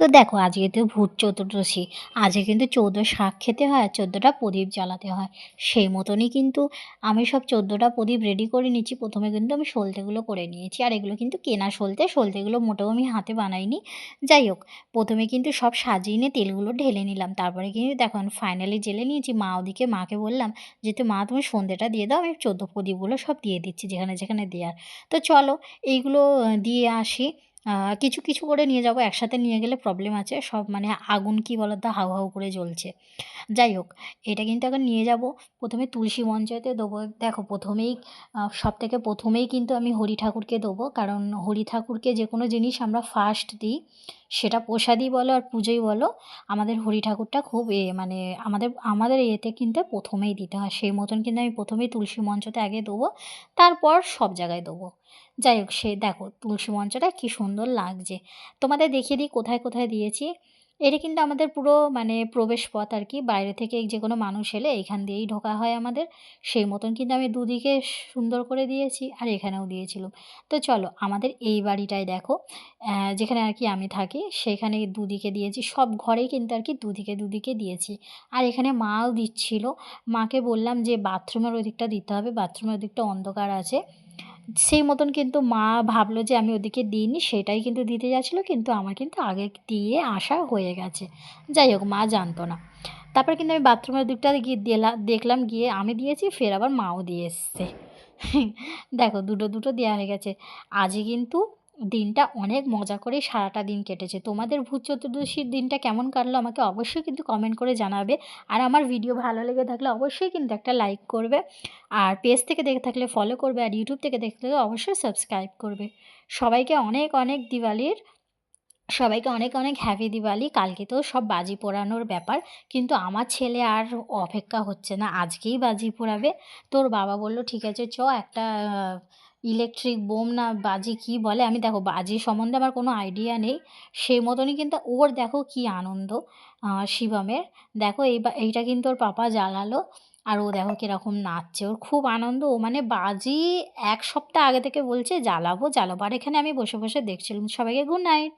তো দেখো, আজকে তো ভূত চতুর্দশী। আজকে কিন্তু চৌদ্দ শাক খেতে হয় আর চৌদ্দটা প্রদীপ জ্বালাতে হয়। সেই মতনই কিন্তু আমি সব চোদ্দোটা প্রদীপ রেডি করে নিয়েছি। প্রথমে কিন্তু আমি সলতেগুলো করে নিয়েছি আর এগুলো কিন্তু কেনা সলতে। সলতেগুলো মোটেও আমি হাতে বানাইনি। যাই হোক, প্রথমে কিন্তু সব সাজিয়ে নিয়ে তেলগুলো ঢেলে নিলাম। তারপরে কিন্তু দেখো, আমি ফাইনালি জেলে নিয়েছি। মা ওদিকে মাকে বললাম যে, তো মা, তুমি সন্ধ্যেটা দিয়ে দাও, আমি চৌদ্দ প্রদীপগুলো সব দিয়ে দিচ্ছি যেখানে যেখানে দেওয়ার তো চলো, এইগুলো দিয়ে আসি। কিছু কিছু করে নিয়ে যাব, একসাথে নিয়ে গেলে প্রবলেম আছে। সব মানে আগুন কি বলো তো হাউ হাউ করে জ্বলছে। যাই হোক, এটা কিন্তু এখন নিয়ে যাব। প্রথমে তুলসী মঞ্চতে দেবো। দেখো, প্রথমেই সব থেকে প্রথমেই কিন্তু আমি হরি ঠাকুরকে দেবো। কারণ হরি ঠাকুরকে যে কোনো জিনিস আমরা ফার্স্ট দিই। সেটা প্রসাদই বলো আর পুজোই বলো, আমাদের হরি ঠাকুরটা খুব এ মানে আমাদের আমাদের এতে কিন্তু প্রথমেই দিতে হয়। সেই মতন কিন্তু আমি প্রথমেই তুলসী মঞ্চতে আগে দেবো, তারপর সব জায়গায় দেবো। যাই হোক, সে দেখো তুলসী মঞ্চটা কী সুন্দর লাগছে। তোমাদের দেখিয়ে দিই কোথায় কোথায় দিয়েছি। এটা কিন্তু আমাদের পুরো মানে প্রবেশ পথ আর কি। বাইরে থেকে যে কোনো মানুষ এলে এখান দিয়েই ঢোকা হয় আমাদের। সেই মতন কিন্তু আমি দুদিকে সুন্দর করে দিয়েছি আর এখানেও দিয়েছিলাম। তো চলো আমাদের এই বাড়িটায় দেখো। যেখানে আর কি আমি থাকি, সেখানে দুদিকে দিয়েছি। সব ঘরেই কিন্তু আর কি দুদিকে দুদিকে দিয়েছি। আর এখানে মাও দিচ্ছিল। মাকে বললাম যে, বাথরুমের ওই দিকটা দিতে হবে। বাথরুমের ওদিকটা অন্ধকার আছে। সেই মতন কিন্তু মা ভাবলো যে আমি ওদিকে দিইনি, সেটাই কিন্তু দিতে যাচ্ছিল, কিন্তু আমার কিন্তু আগে দিয়ে আসা হয়ে গেছে। যাই হোক, মা জানতো না। তারপরে কিন্তু আমি বাথরুমের দিকটা গিয়ে দিলাম দেখলাম, গিয়ে আমি দিয়েছি, ফের আবার মাও দিয়ে এসছে। দেখো, দুটো দুটো দেওয়া হয়ে গেছে। আজই কিন্তু দিনটা অনেক মজা করে সারাটা দিন কেটেছে। তোমাদের ভূত চতুর্দশীর দিনটা কেমন কাটলো আমাকে অবশ্যই কিন্তু কমেন্ট করে জানাবে। আর আমার ভিডিও ভালো লেগে থাকলে অবশ্যই কিন্তু একটা লাইক করবে। আর পেজ থেকে দেখে থাকলে ফলো করবে আর ইউটিউব থেকে দেখলে অবশ্যই সাবস্ক্রাইব করবে। সবাইকে অনেক অনেক দিওয়ালির, সবাইকে অনেক অনেক হ্যাপি দিওয়ালি। কালকে তো সব বাজি পোড়ানোর ব্যাপার। কিন্তু আমার ছেলে আর অপেক্ষা হচ্ছে না। আজকেই বাজি পোড়াবে। তোর বাবা বলল, ঠিক আছে, চ, একটা ইলেকট্রিক বোম না বাজি কি বলে? আমি দেখো, বাজি সম্বন্ধে আমার কোনো আইডিয়া নেই। সেই মতনই কিন্তু ওর দেখো কি আনন্দ শিবমের। দেখো এই এইটা কিন্তু ওর পাপা জ্বালালো আর ও দেখো কীরকম নাচছে। ওর খুব আনন্দ। ও মানে বাজি এক সপ্তাহ আগে থেকে বলছে, জ্বালাবো জ্বালাবো। আর এখানে আমি বসে বসে দেখছিলাম সবাইকে, গুড নাইট।